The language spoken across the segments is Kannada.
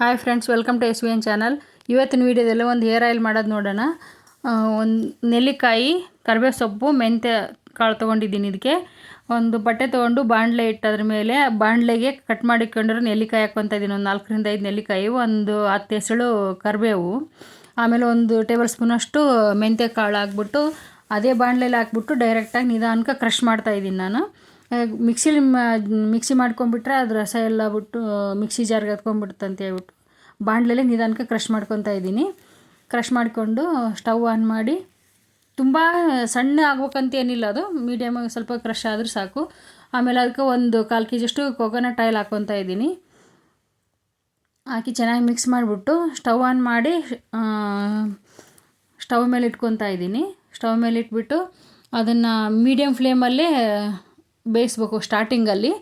Hi friends, welcome to S V N channel. ಇವತ್ತಿನ ವೀಡಿಯೋದಲ್ಲಿ ಒಂದು ಹೇರ್ ಆಯಿಲ್ ಮಾಡೋದು ನೋಡೋಣ. ಒಂದು ನೆಲ್ಲಿಕಾಯಿ, ಕರಿಬೇವು ಸೊಪ್ಪು, ಮೆಂತ್ಯ ಕಾಳು ತೊಗೊಂಡಿದ್ದೀನಿ ಇದಕ್ಕೆ ಒಂದು ಬಟ್ಟೆ ತೊಗೊಂಡು ಬಾಣಲೆ ಇಟ್ಟದ್ರ ಮೇಲೆ ಬಾಣಲೆಗೆ ಕಟ್ ಮಾಡಿಕೊಂಡಿರೋ ನೆಲ್ಲಿಕಾಯಿ ಹಾಕ್ಕೊತಾ ಇದ್ದೀನಿ. ಒಂದು ನಾಲ್ಕರಿಂದ ಐದು ನೆಲ್ಲಿಕಾಯಿ, ಒಂದು ಹತ್ತು ಹೆಸಳು ಕರಿಬೇವು. ಆಮೇಲೆ ಒಂದು ಟೇಬಲ್ ಸ್ಪೂನಷ್ಟು ಮೆಂತ್ಯ ಕಾಳು ಹಾಕ್ಬಿಟ್ಟು, ಅದೇ ಬಾಣಲೆಯಲ್ಲಿ ಹಾಕ್ಬಿಟ್ಟು ಡೈರೆಕ್ಟಾಗಿ ನಿಧಾನಕ್ಕೆ ಕ್ರಷ್ ಮಾಡ್ತಾಯಿದ್ದೀನಿ ನಾನು. ಮಿಕ್ಸಿಲಿ ಮಿಕ್ಸಿ ಮಾಡ್ಕೊಂಬಿಟ್ರೆ ಅದು ರಸ ಎಲ್ಲ ಬಿಟ್ಟು ಮಿಕ್ಸಿ ಜಾರ್ಗೆ ಹತ್ಕೊಂಡ್ಬಿಡುತ್ತೆ ಅಂತ ಹೇಳ್ಬಿಟ್ಟು ಬಾಣಲೆಲೆ ನಿಧಾನಕ್ಕೆ ಕ್ರಷ್ ಮಾಡ್ಕೊತಾ ಇದ್ದೀನಿ. ಕ್ರಷ್ ಮಾಡಿಕೊಂಡು ಸ್ಟವ್ ಆನ್ ಮಾಡಿ, ತುಂಬ ಸಣ್ಣ ಆಗ್ಬೇಕಂತ ಏನಿಲ್ಲ ಅದು ಮೀಡಿಯಮಾಗಿ ಸ್ವಲ್ಪ ಕ್ರಷ್ ಆದರೂ ಸಾಕು. ಆಮೇಲೆ ಅದಕ್ಕೆ ಒಂದು ಕಾಲು ಕೆ ಜಿಯಷ್ಟು ಕೊಕೊನಟ್ ಆಯಿಲ್ ಹಾಕ್ಕೊತಾ ಇದ್ದೀನಿ. ಹಾಕಿ ಚೆನ್ನಾಗಿ ಮಿಕ್ಸ್ ಮಾಡಿಬಿಟ್ಟು ಸ್ಟವ್ ಆನ್ ಮಾಡಿ ಸ್ಟವ್ ಮೇಲೆ ಇಟ್ಕೊತಾ ಇದ್ದೀನಿ. ಸ್ಟವ್ ಮೇಲೆ ಇಟ್ಬಿಟ್ಟು ಅದನ್ನು ಮೀಡಿಯಮ್ ಫ್ಲೇಮಲ್ಲೇ ಬೇಯಿಸ್ಬೇಕು ಸ್ಟಾರ್ಟಿಂಗಲ್ಲಿ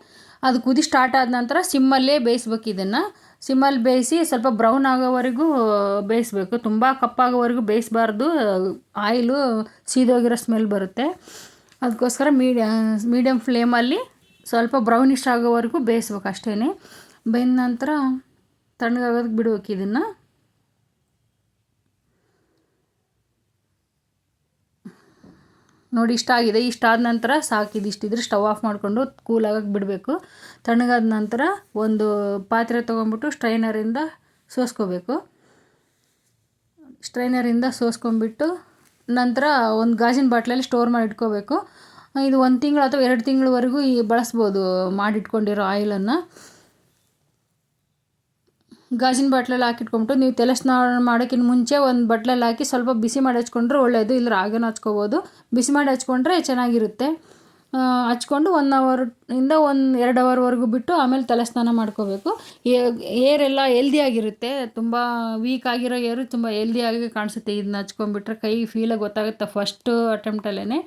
ಅದು ಕುದಿ ಸ್ಟಾರ್ಟ್ ಆದ ನಂತರ ಸಿಮ್ಮಲ್ಲೇ ಬೇಯಿಸ್ಬೇಕು ಇದನ್ನು. ಸಿಮ್ಮಲ್ಲಿ ಬೇಯಿಸಿ ಸ್ವಲ್ಪ ಬ್ರೌನ್ ಆಗೋವರೆಗೂ ಬೇಯಿಸ್ಬೇಕು. ತುಂಬ ಕಪ್ಪಾಗೋವರೆಗೂ ಬೇಯಿಸಬಾರ್ದು. ಆಯಿಲು ಸೀದೋಗಿರೋ ಸ್ಮೆಲ್ ಬರುತ್ತೆ. ಅದಕ್ಕೋಸ್ಕರ ಮೀಡಿಯ ಮೀಡಿಯಮ್ ಫ್ಲೇಮಲ್ಲಿ ಸ್ವಲ್ಪ ಬ್ರೌನಿಶ್ ಆಗೋವರೆಗೂ ಬೇಯಿಸ್ಬೇಕು ಅಷ್ಟೇ ಬೆಂದ ನಂತರ ತಣ್ಣಗಾಗೋದಕ್ಕೆ ಬಿಡಬೇಕು ಇದನ್ನು. ನೋಡಿ ಇಷ್ಟ ಆಗಿದೆ. ಇಷ್ಟ ಆದ ನಂತರ ಸಾಕಿದು ಇಷ್ಟಿದ್ರೆ ಸ್ಟವ್ ಆಫ್ ಮಾಡಿಕೊಂಡು ಕೂಲಾಗಕ್ಕೆ ಬಿಡಬೇಕು. ತಣ್ಣಗಾದ ನಂತರ ಒಂದು ಪಾತ್ರೆ ತೊಗೊಂಬಿಟ್ಟು ಸ್ಟ್ರೈನರಿಂದ ಸೋಸ್ಕೋಬೇಕು. ಸ್ಟ್ರೈನರಿಂದ ಸೋಸ್ಕೊಂಬಿಟ್ಟು ನಂತರ ಒಂದು ಗಾಜಿನ ಬಾಟ್ಲಲ್ಲಿ ಸ್ಟೋರ್ ಮಾಡಿ ಇಟ್ಕೋಬೇಕು. ಇದು ಒಂದು ತಿಂಗಳು ಅಥವಾ ಎರಡು ತಿಂಗಳವರೆಗೂ ಈ ಬಳಸ್ಬೋದು ಮಾಡಿಟ್ಕೊಂಡಿರೋ ಆಯಿಲನ್ನು ಗಾಜಿನ ಬಾಟ್ಲಲ್ಲಿ ಹಾಕಿಟ್ಕೊಂಬಿಟ್ಟು ನೀವು ತಲೆ ಸ್ನಾನ ಮಾಡೋಕ್ಕಿಂತ ಮುಂಚೆ ಒಂದು ಬಟ್ಲಲ್ಲಿ ಹಾಕಿ ಸ್ವಲ್ಪ ಬಿಸಿ ಮಾಡಿ ಹಚ್ಕೊಂಡ್ರೆ ಒಳ್ಳೆಯದು ಇಲ್ಲ ರಾಗನ ಹಚ್ಕೋಬೋದು. ಬಿಸಿ ಮಾಡಿ ಹಚ್ಕೊಂಡ್ರೆ ಚೆನ್ನಾಗಿರುತ್ತೆ. ಹಚ್ಕೊಂಡು ಒನ್ ಅವರ್ ಇಂದ ಒಂದು ಎರಡು ಅವರ್ವರೆಗೂ ಬಿಟ್ಟು ಆಮೇಲೆ ತಲೆ ಸ್ನಾನ ಮಾಡ್ಕೋಬೇಕು. ಏರೆಲ್ಲ ಎಲ್ದಿಯಾಗಿರುತ್ತೆ ತುಂಬ ವೀಕ್ ಆಗಿರೋ ಏರು ತುಂಬ ಆಗಿ ಕಾಣಿಸುತ್ತೆ. ಇದನ್ನ ಹಚ್ಕೊಂಡ್ಬಿಟ್ರೆ ಕೈ ಫೀಲಾಗಿ ಗೊತ್ತಾಗುತ್ತೆ ಫಸ್ಟು ಅಟೆಂಪ್ಟಲ್ಲೇ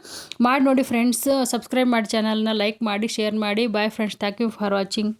ಮಾಡಿ ನೋಡಿ ಫ್ರೆಂಡ್ಸ್ ಸಬ್ಸ್ಕ್ರೈಬ್ ಮಾಡಿ ಚಾನಲ್ನ ಲೈಕ್ ಮಾಡಿ ಶೇರ್ ಮಾಡಿ. Bye friends thank you for watching